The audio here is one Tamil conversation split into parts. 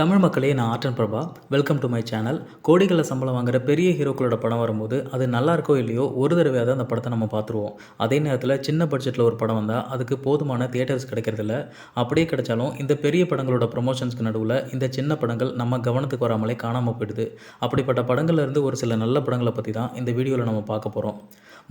தமிழ் மக்களே நான் Aatran Prabha. Welcome to my channel கோடிகளில் சம்பளம் வாங்குற பெரிய ஹீரோக்களோட படம் வரும்போது அது நல்லா இருக்கோ இல்லையோ ஒரு தடவையாவது அந்த படத்தை நம்ம பார்த்துருவோம். அதே நேரத்தில் சின்ன பட்ஜெட்டில் ஒரு படம் வந்தால் அதுக்கு போதுமான தியேட்டர்ஸ் கிடைக்கிறதில்ல. அப்படியே கிடைச்சாலும் இந்த பெரிய படங்களோட ப்ரொமோஷன்ஸ்க்கு நடுவில் இந்த சின்ன படங்கள் நம்ம கவனத்துக்கு வராமலே காணாமல் போயிடுது. அப்படிப்பட்ட படங்கள்லேருந்து ஒரு சில நல்ல படங்களை பற்றி தான் இந்த வீடியோவில் நம்ம பார்க்க போகிறோம்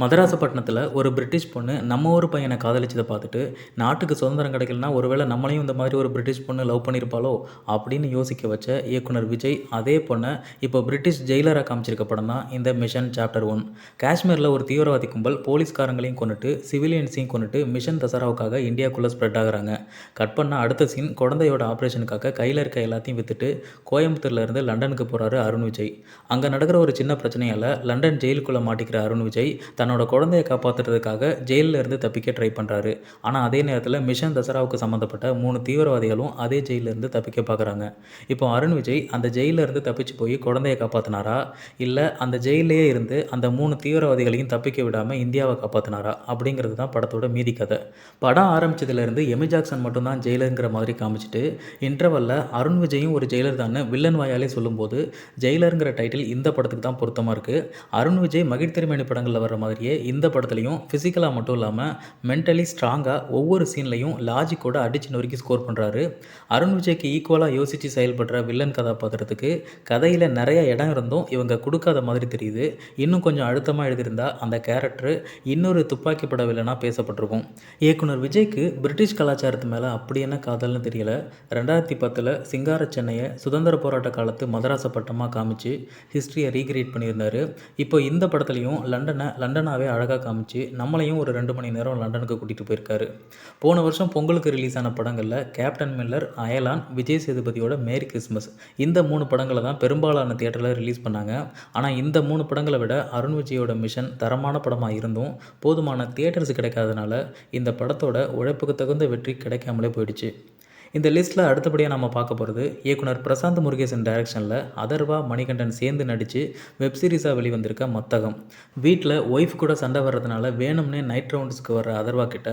மதராசப்பட்டினத்தில் ஒரு பிரிட்டிஷ் பொண்ணு நம்ம ஒரு பையனை காதலிச்சதை பார்த்துட்டு நாட்டுக்கு சுதந்திரம் கிடைக்கலனா ஒருவேளை நம்மளையும் இந்த மாதிரி ஒரு பிரிட்டிஷ் பொண்ணு லவ் பண்ணியிருப்பாளோ அப்படின்னு யோசிக்க வச்ச இயக்குனர் விஜய் அதே பொண்ணை இப்போ பிரிட்டிஷ் ஜெயிலராக காமிச்சிருக்க படம் தான் இந்த மிஷன் சாப்டர் ஒன். காஷ்மீரில் ஒரு தீவிரவாதி கும்பல் போலீஸ்காரங்களையும் கொண்டுட்டு சிவிலியன்ஸையும் கொண்டுட்டு மிஷன் தசராவுக்காக இந்தியாவுக்குள்ளே ஸ்ப்ரெட் ஆகுறாங்க. கட் பண்ண அடுத்த சீன் குழந்தையோட ஆப்ரேஷனுக்காக கையில் இருக்க எல்லாத்தையும் விற்றுட்டு கோயம்புத்தூர்லேருந்து லண்டனுக்கு போகிறாரு அருண் விஜய். அங்கே நடக்கிற ஒரு சின்ன பிரச்சனையால் லண்டன் ஜெயிலுக்குள்ளே மாட்டிக்கிற அருண் விஜய் தன்னோட குழந்தையை காப்பாற்றுறதுக்காக ஜெயிலில் இருந்து தப்பிக்க ட்ரை பண்ணுறாரு ஆனால் அதே நேரத்தில் மிஷன் தசராவுக்கு சம்மந்தப்பட்ட மூணு தீவிரவாதிகளும் அதே ஜெயிலிருந்து தப்பிக்க பார்க்குறாங்க இப்போ அருண் விஜய் அந்த ஜெயிலில் இருந்து தப்பிச்சு போய் குழந்தையை காப்பாற்றினாரா இல்லை அந்த ஜெயிலே இருந்து அந்த மூணு தீவிரவாதிகளையும் தப்பிக்க விடாமல் இந்தியாவை காப்பாற்றினாரா அப்படிங்கிறது தான் படத்தோட மீதி கதை. படம் ஆரம்பிச்சதுலேருந்து எமி ஜாக்சன் மட்டும்தான் ஜெயிலருங்கிற மாதிரி காமிச்சிட்டு இன்டர்வலில் அருண் விஜயும் ஒரு ஜெயிலர் தான் வில்லன் வாயாலே சொல்லும்போது ஜெயிலருங்கிற டைட்டில் இந்த படத்துக்கு தான் பொருத்தமாக இருக்குது அருண் விஜய் மகிழ்த்திருமேனி படங்களில் வர மாதிரியே இந்த படத்துலையும் ஃபிசிக்கலாக மட்டும் இல்லாமல் மென்டலி ஸ்ட்ராங்காக ஒவ்வொரு சீன்லையும் லாஜிக்கோட அடிச்சு நொறுக்கி ஸ்கோர் பண்ணுறாரு அருண் விஜய்க்கு ஈக்குவலாக யோசித்து செயல்படுற வில்லன் கதாபாத்திரத்துக்கு கதையில் நிறைய இடம் இருந்தும் இவங்க கொடுக்காத மாதிரி தெரியுது. இன்னும் கொஞ்சம் அழுத்தமாக எழுதியிருந்தா அந்த கேரக்டர் இன்னொரு துப்பாக்கி பட வில்லனாக பேசப்பட்டிருக்கும். இயக்குனர் விஜய்க்கு பிரிட்டிஷ் கலாச்சாரத்து மேலே அப்படி என்ன காதல்னு தெரியல. ரெண்டாயிரத்தி பத்தில் சிங்கார சென்னையை சுதந்திர போராட்ட காலத்து மதராச பட்டமாக காமிச்சு ஹிஸ்ட்ரியை ரீக்ரியேட் பண்ணியிருந்தாரு. இப்போ இந்த படத்துலையும் லண்டனை லண்டனாகவே அழகாக காமிச்சு நம்மளையும் ஒரு ரெண்டு மணி நேரம் லண்டனுக்கு கூட்டிகிட்டு போயிருக்காரு. போன வருஷம் பொங்கலுக்கு ரிலீஸ் ஆன படங்களில் கேப்டன் மில்லர் அயலான் விஜய் சேதுபதியோட மேரி கிறிஸ்மஸ். இந்த மூணு படங்களை தான் பெரும்பாலான தியேட்டரில் ரிலீஸ் பண்ணாங்க. ஆனால் இந்த மூணு படங்களை விட அருண் விஜயோட மிஷன் தரமான படமாக இருந்தும் போதுமான தியேட்டர்ஸ் கிடைக்காதனால இந்த படத்தோட உழைப்புக்கு தகுந்த வெற்றி கிடைக்காமலே போயிடுச்சு. இந்த லிஸ்ட்டில் அடுத்தபடியாக நம்ம பார்க்க போகிறது இயக்குனர் பிரசாந்த் முருகேசன் டைரக்ஷனில் அதர்வா மணிகண்டன் சேர்ந்து நடித்து வெப் சீரிஸாக வெளிவந்திருக்க மத்தகம். வீட்டில் ஒய்ஃப் கூட சண்டை வர்றதுனால வேணும்னே நைட் ரவுண்ட்ஸ்க்கு வர்ற அதர்வா கிட்ட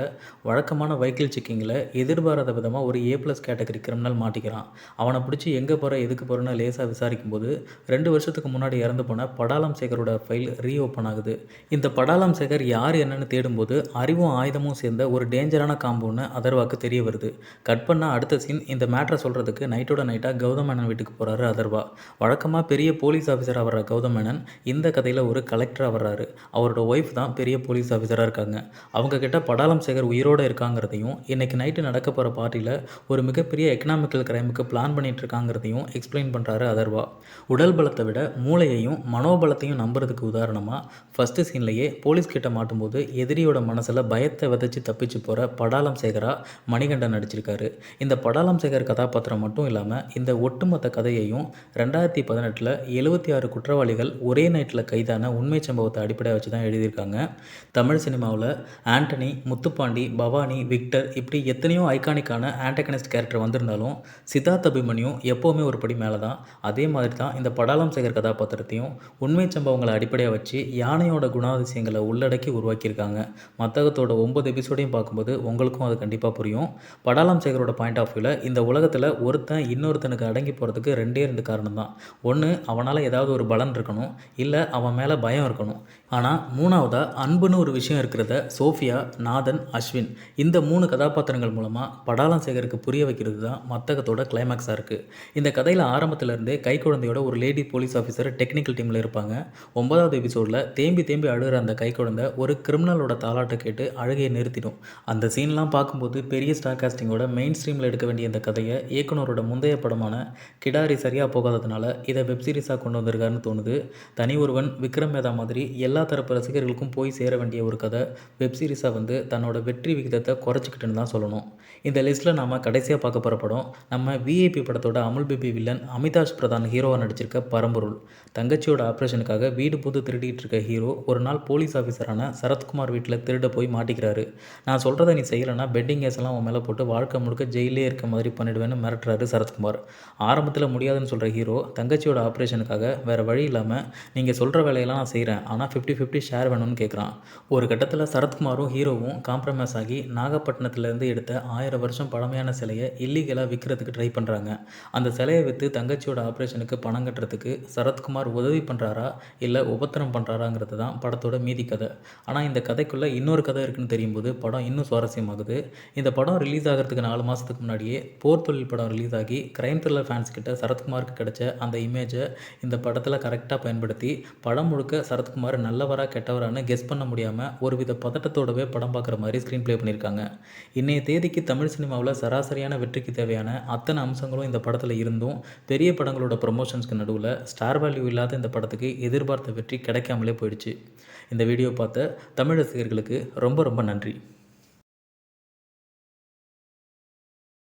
வழக்கமான வைக்கிள் செக்கிங்கில் எதிர்பாராத விதமாக ஒரு ஏ ப்ளஸ் கேட்டகரி கிரிமினல் மாட்டிக்கிறான். அவனை பிடிச்சி எங்கே போகிற எதுக்கு போகிறேன்னு லேசாக விசாரிக்கும் போது ரெண்டு வருஷத்துக்கு முன்னாடி இறந்து போன படாலம் சேகரோட ஃபைல் ரீ ஓப்பன் ஆகுது. இந்த படாலம் சேகர் யார் என்னன்னு தேடும்போது அறிவும் ஆயுதமும் சேர்ந்த ஒரு டேஞ்சரான காம்பவுன்னு அதர்வாக்கு தெரிய வருது. கட் பண்ணால் அடுத்த சீன் இந்த மேட்ரை சொல்கிறதுக்கு நைட்டோட நைட்டாக கௌதம் மேனன் வீட்டுக்கு போகிறாரு அதர்வா. வழக்கமாக பெரிய போலீஸ் ஆஃபீஸராக வர்ற கௌதம் மேனன் இந்த கதையில் ஒரு கலெக்டராக வர்றாரு. அவரோட ஒய்ஃப் தான் பெரிய போலீஸ் ஆஃபீஸராக இருக்காங்க. அவங்க கிட்ட படாலம் சேகர் உயிரோடு இருக்காங்கிறதையும் இன்னைக்கு நைட்டு நடக்க போகிற பார்ட்டியில் ஒரு மிகப்பெரிய எக்கனாமிக்கல் கிரைமுக்கு பிளான் பண்ணிட்டு இருக்காங்கிறதையும் எக்ஸ்பிளைன் பண்ணுறாரு அதர்வா. உடல் பலத்தை விட மூளையையும் மனோபலத்தையும் நம்புறதுக்கு உதாரணமாக ஃபஸ்ட்டு சீன்லேயே போலீஸ் கிட்ட மாட்டும்போது எதிரியோட மனசில் பயத்தை விதைச்சு தப்பிச்சு போகிற படாலம் சேகரா மணிகண்டன் நடிச்சிருக்காரு. இந்த படாலம் சேகர் கதாபாத்திரம் மட்டும் இல்லாமல் இந்த ஒட்டுமொத்த கதையையும் ரெண்டாயிரத்தி பதினெட்டில் எழுபத்தி ஆறு குற்றவாளிகள் ஒரே நைட்டில் கைதான உண்மை சம்பவத்தை அடிப்படையாக வச்சு தான் எழுதியிருக்காங்க. தமிழ் சினிமாவில் ஆண்டனி முத்துப்பாண்டி பவானி விக்டர் இப்படி எத்தனையோ ஐகானிக்கான ஆண்டகனிஸ்ட் கேரக்டர் வந்திருந்தாலும் சித்தார்த் அபிமன்யும் எப்போவுமே ஒரு படி மேலே தான் அதே மாதிரி தான் இந்த படாலம் சேகர் கதாபாத்திரத்தையும் உண்மை சம்பவங்களை அடிப்படையாக வச்சு யானையோட குணாதிசயங்களை உள்ளடக்கி உருவாக்கியிருக்காங்க. மத்தகத்தோட ஒன்பது எபிசோடையும் பார்க்கும்போது உங்களுக்கும் அது கண்டிப்பாக புரியும். படாலம் சேகரோட பாயிண்ட் ஆஃப் வியூவில் இந்த உலகத்தில் ஒருத்தன் இன்னொருத்தனுக்கு அடங்கி போகிறதுக்கு ரெண்டே ரெண்டு காரணம் தான். ஒன்று அவனால் ஏதாவது ஒரு பலன் இருக்கணும். இல்லை அவன் மேலே பயம் இருக்கணும். ஆனால் மூணாவதாக அன்புன்னு ஒரு விஷயம் இருக்கிறத சோஃபியா நாதன் அஸ்வின் இந்த மூணு கதாபாத்திரங்கள் மூலமாக படாலம் சேகருக்கு புரிய வைக்கிறது தான் மத்தகத்தோட கிளைமேக்ஸாக இருக்குது இந்த கதையில் ஆரம்பத்திலேருந்தே கை குழந்தையோட ஒரு லேடி போலீஸ் ஆஃபீஸர் டெக்னிக்கல் டீமில் இருப்பாங்க. ஒன்பதாவது எபிசோடில் தேம்பி தேம்பி அழுகிற அந்த கை குழந்தை ஒரு கிரிமினலோட தாளாட்டை கேட்டு அழுகையை நிறுத்திடும். அந்த சீன்லாம் பார்க்கும்போது பெரிய ஸ்டார் காஸ்டிங்கோட மெயின் ஸ்ட்ரீமில் எடுக்க வேண்டிய இந்த கதையை இயக்குனரோட முந்தைய படமான கிடாரி சரியாக போகாததுனால இதை வெப் சீரிஸாக கொண்டு வந்திருக்காருன்னு தோணுது. தனி ஒருவன் விக்ரம் மேதா மாதிரி எல்லா தரப்பு ரசிகர்களுக்கும் போய் சேர வேண்டிய ஒரு கதை வெப் சீரிஸாக வந்து தன்னோட வெற்றி விகிதத்தை குறைச்சிக்கிட்டுன்னு தான் சொல்லணும். இந்த லிஸ்ட்டில் நாம் கடைசியாக பார்க்க போகிற படம் நம்ம விஐபி படத்தோட அமுல் பேபி வில்லன் அமிதாஷ் பிரதான் ஹீரோவாக நடிச்சிருக்க பரம்பொருள். தங்கச்சியோட ஆப்ரேஷனுக்காக வீடு புது திருடிட்டு இருக்க ஹீரோ ஒரு நாள் போலீஸ் ஆஃபீஸரான சரத்குமார் வீட்டில் திருட போய் மாட்டிக்கிறாரு. நான் சொல்கிறத நீ செய்யலைன்னா பெட்டிங் கேஸ் எல்லாம் உன் மேலே போட்டு வாழ்க்கை முழுக்க ஜெயிலே ஜெயிலே இருக்க மாதிரி பண்ணிடுவேன்னு மிரட்டுறாரு சரத்குமார். ஆரம்பத்தில் முடியாதுன்னு சொல்கிற ஹீரோ தங்கச்சியோட ஆப்ரேஷனுக்காக வேறு வழி இல்லாமல் நீங்கள் சொல்கிற வேலையெல்லாம் நான் செய்கிறேன் ஆனால் ஃபிஃப்டி ஃபிஃப்டி ஷேர் வேணும்னு கேட்குறான் ஒரு கட்டத்தில் சரத்குமாரும் ஹீரோவும் காம்ப்ரமைஸ் ஆகி நாகப்பட்டினத்துலேருந்து எடுத்த ஆயிரம் வருஷம் பழமையான சிலையை இல்லீகலாக விற்கிறதுக்கு ட்ரை பண்ணுறாங்க அந்த சிலையை விற்று தங்கச்சியோட ஆப்ரேஷனுக்கு பணம் கட்டுறதுக்கு சரத்குமார் உதவி பண்ணுறாரா இல்லை உபத்திரம் பண்ணுறாராங்கிறது தான் படத்தோட மீதி கதை. ஆனால் இந்த கதைக்குள்ளே இன்னொரு கதை இருக்குன்னு தெரியும் போது படம் இன்னும் சுவாரஸ்யமாகுது. இந்த படம் ரிலீஸ் ஆகிறதுக்கு நாலு மாதத்துக்கு முன்னாடி முன்னாடியே போர் தொழில் படம் ரிலீஸ் ஆகி கிரைம் த்ரில்லர் ஃபேன்ஸ் கிட்ட சரத்குமாருக்கு கிடைச்ச அந்த இமேஜை இந்த படத்தில் கரெக்டாக பயன்படுத்தி படம் முழுக்க சரத்குமார் நல்லவரா கெட்டவரான்னு கெஸ் பண்ண முடியாமல் ஒருவித பதட்டத்தோடவே படம் பார்க்குற மாதிரி ஸ்க்ரீன் ப்ளே பண்ணியிருக்காங்க. இன்றைய தேதிக்கு தமிழ் சினிமாவில் சராசரியான வெற்றிக்கு தேவையான அத்தனை அம்சங்களும் இந்த படத்தில் இருந்தும் பெரிய படங்களோட ப்ரொமோஷன்ஸ்க்கு நடுவில் ஸ்டார் வேல்யூ இல்லாத இந்த படத்துக்கு எதிர்பார்த்த வெற்றி கிடைக்காமலே போயிடுச்சு. இந்த வீடியோ பார்த்த தமிழ் ரசிகர்களுக்கு ரொம்ப ரொம்ப நன்றி.